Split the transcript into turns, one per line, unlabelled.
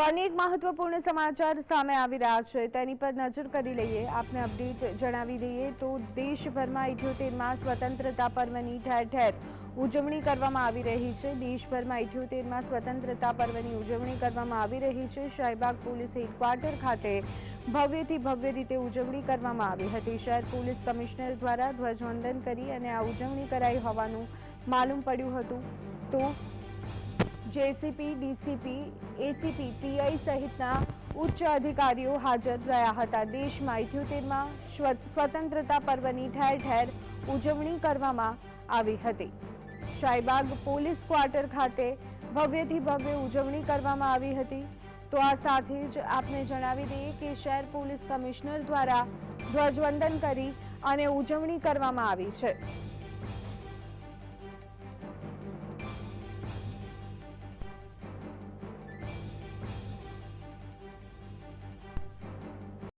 તો અનેક મહત્વપૂર્ણ સમાચાર સામે આવી રહ્યા છે. તેની પર નજર કરી લઈએ. આપને અપડેટ જણાવી દઈએ તો દેશભરમાં ઇઠ્યોતેરમાં સ્વતંત્રતા પર્વની ઠેર ઠેર ઉજવણી કરવામાં આવી રહી છે. દેશભરમાં ઇઠ્યોતેરમાં સ્વતંત્રતા પર્વની ઉજવણી કરવામાં આવી રહી છે. શાહીબાગ પોલીસ હેડક્વાર્ટર ખાતે ભવ્યથી ભવ્ય રીતે ઉજવણી કરવામાં આવી હતી. શહેર પોલીસ કમિશનર દ્વારા ધ્વજવંદન કરી અને આ ઉજવણી કરાઈ હોવાનું માલુમ પડ્યું હતું. તો જેસીપી, ડીસીપી, એસીપી, પીઆઈ સહિતના ઉચ્ચ અધિકારીઓ હાજર રહ્યા હતા. દેશમાં ઇઠ્યોતેરમાં સ્વતંત્રતા પર્વની ઠેર ઠેર ઉજવણી કરવામાં આવી હતી. શાહીબાગ પોલીસ ક્વાર્ટર ખાતે ભવ્યથી ભવ્ય ઉજવણી કરવામાં આવી હતી. તો આ સાથે જ આપને જણાવી દઈએ કે શહેર પોલીસ કમિશનર દ્વારા ધ્વજવંદન કરી અને ઉજવણી કરવામાં આવી છે.